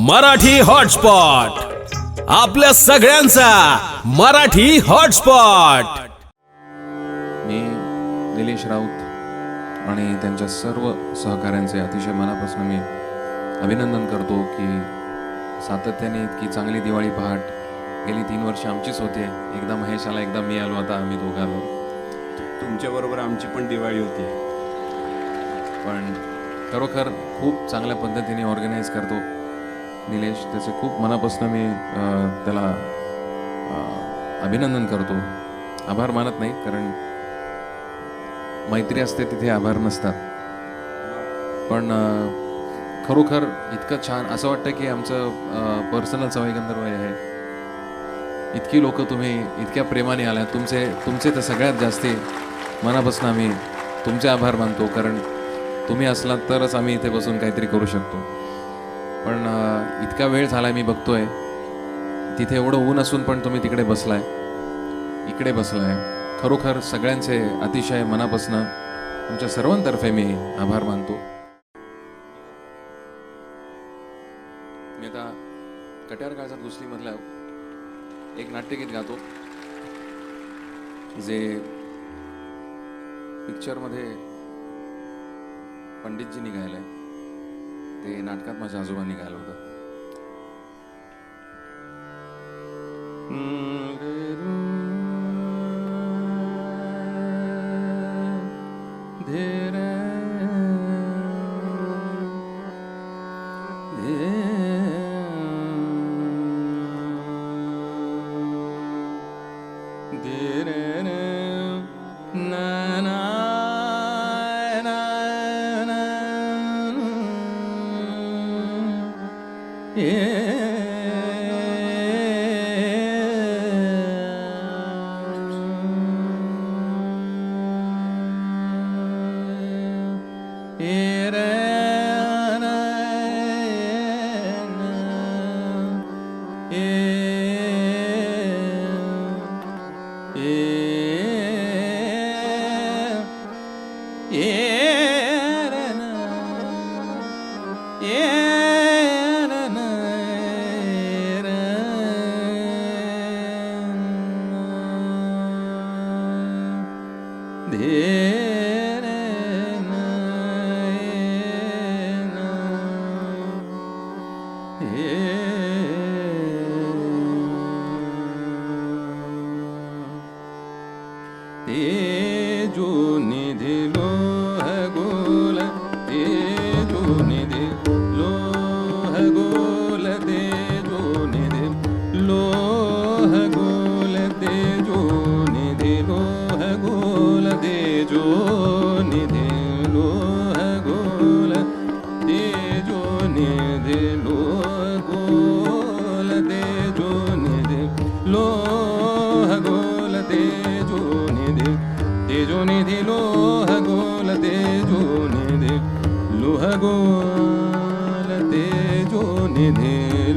Marathi hotspot. आपल्या सगळ्यांचा Marathi hotspot. मी निलेश राऊत आणि त्यांच्या सर्व सहकाऱ्यांचे अतिशय मनापासून मी अभिनंदन करतो की सातत्याने इतकी चांगली दिवाळी पहाट गेली तीन वर्ष आमचीच होते. एकदा महेश आला एकदा मी आलो आता आम्ही दोघं आलो. तुमच्याबरोबर आमची पण दिवाळी होती. पण खरोखर खूप चांगल्या पद्धतीने ऑर्गनाईज करतो. निलेश त्याचे खूप मनापासून मी त्याला अभिनंदन करतो. आभार मानत नाही कारण मैत्री असते तिथे आभार नसतात. पण खरोखर इतकं छान असं वाटतं की आमचं पर्सनल सवयगंधर्व आहे. इतकी लोक तुम्ही इतक्या प्रेमाने आल्या. तुमचे तुमचे तर सगळ्यात जास्ती मनापासून आम्ही तुमचे आभार मानतो कारण तुम्ही असलात तरच आम्ही इथे बसून काहीतरी करू शकतो. पण इतका वेळ झाला मी बघतोय. तिथे एवढं ऊन असून पण तुम्ही तिकडे बसलाय. इकडे बसलाय. खरोखर सगळ्यांचे अतिशय मनापासून तुमच्या सर्वांतर्फे मी आभार मानतो. मी आता कट्यार काळजात घुसलीमधल्या एक नाट्यगीत गातो जे पिक्चरमध्ये पंडितजींनी आहे ते नाटकात माझ्या आजोबांनी गायलं होतं Yeah. ni ni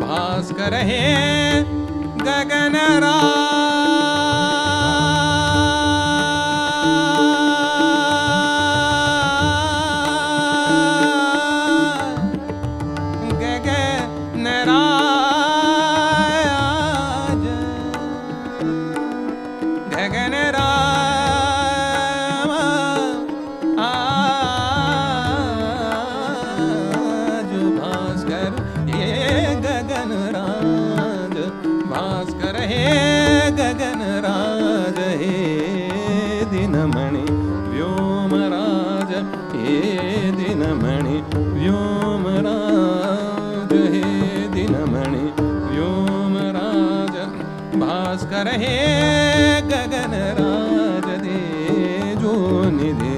भास्कर हे गगन भास्कर हे गगन राज दे जो निधि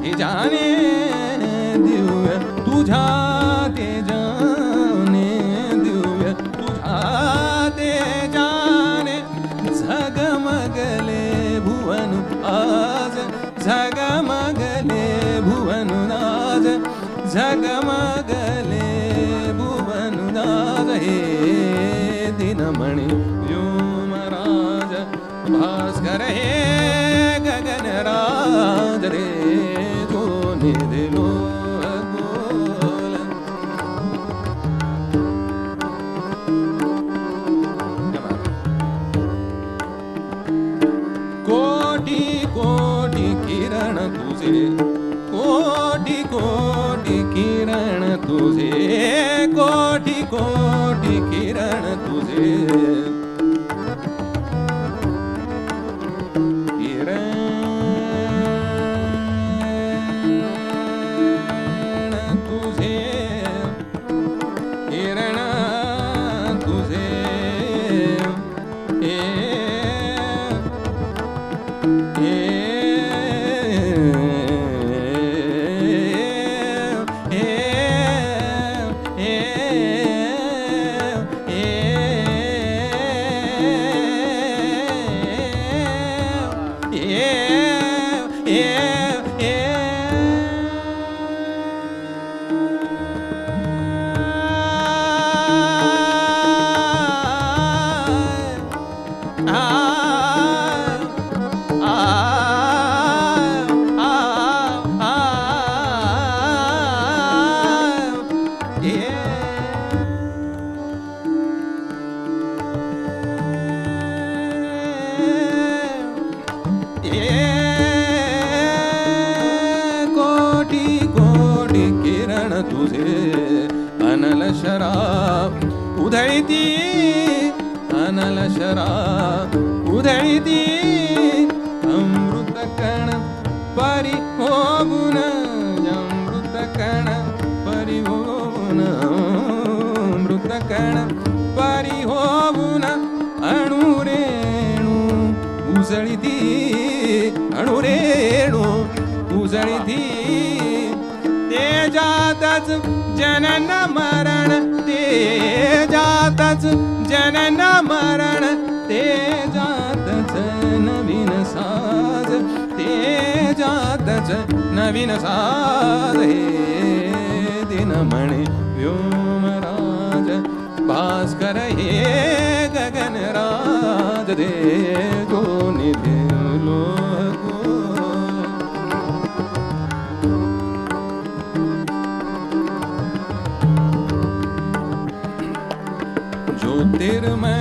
जाने दिव्य तुझा तेजाने दिव्य तुझा तेजाने झगमगले भुवन आज झगमगले भुवन आज झगमगले तुझे कोटी कोटी किरण तुझे। तुझे अनल शराब उधळती अनल शराब उधळती अमृत कण परी होऊन अमृत कण परी होऊन अमृत कण परी होऊन अणुरेणू उजळती अणुरेणू उजळती ते जातच जनन मरण ते जातच जनन मरण ते जातच नवीन साज तेजातच नवीन साज हे दिनमणि व्योमराज भास्कर हे गगनराज दे जो देवलो लोक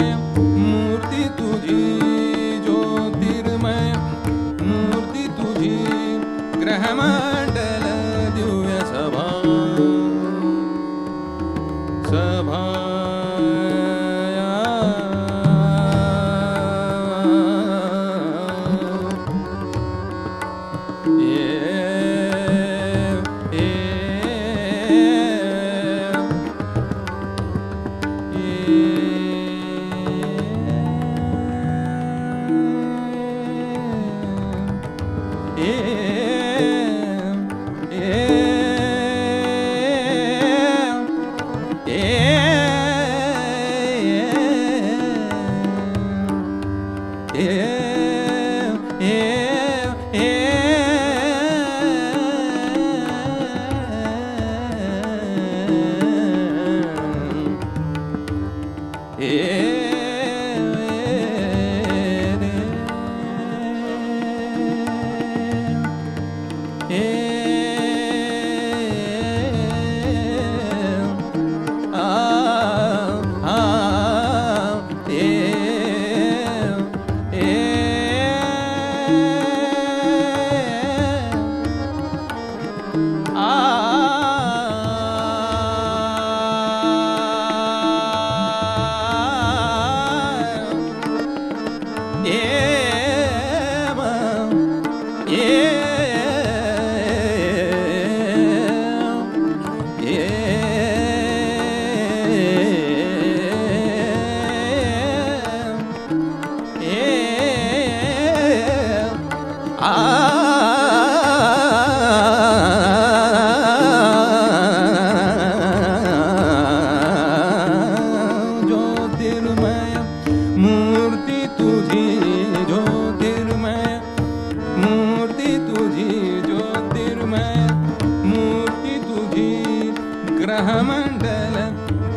ग्रहमण्डल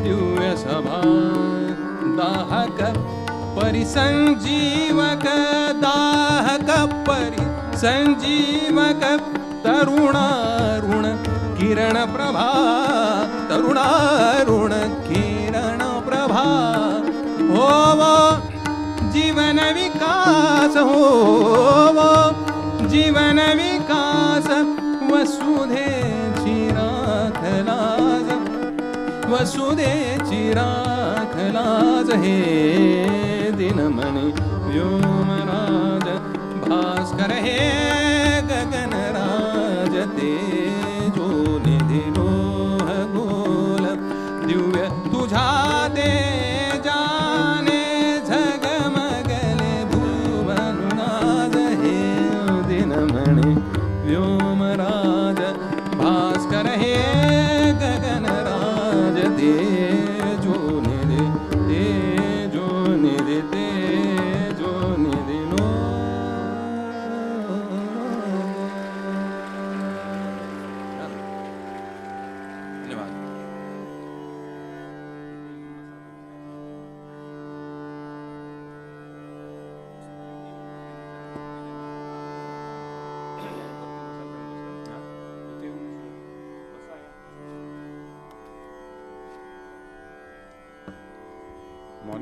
दिव्यसभा दाहक परिसञ्जीवक दाहक परिसञ्जीवक तरुणारुण किरणप्रभा तरुणारुण किरणप्रभा भोव जीवन विकास हो जीवन विकास। वसुधेची राखलाज वसुधेची राखलाज हे दिनमणी व्योमराज भास्कर हे गगनराज तेजो निधी लोह गोल दिव्य तुझा तेजाने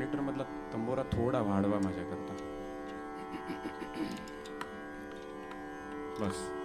मॉनिटर मधला तंबोरा थोडा वाढवा माझ्याकरता. बस.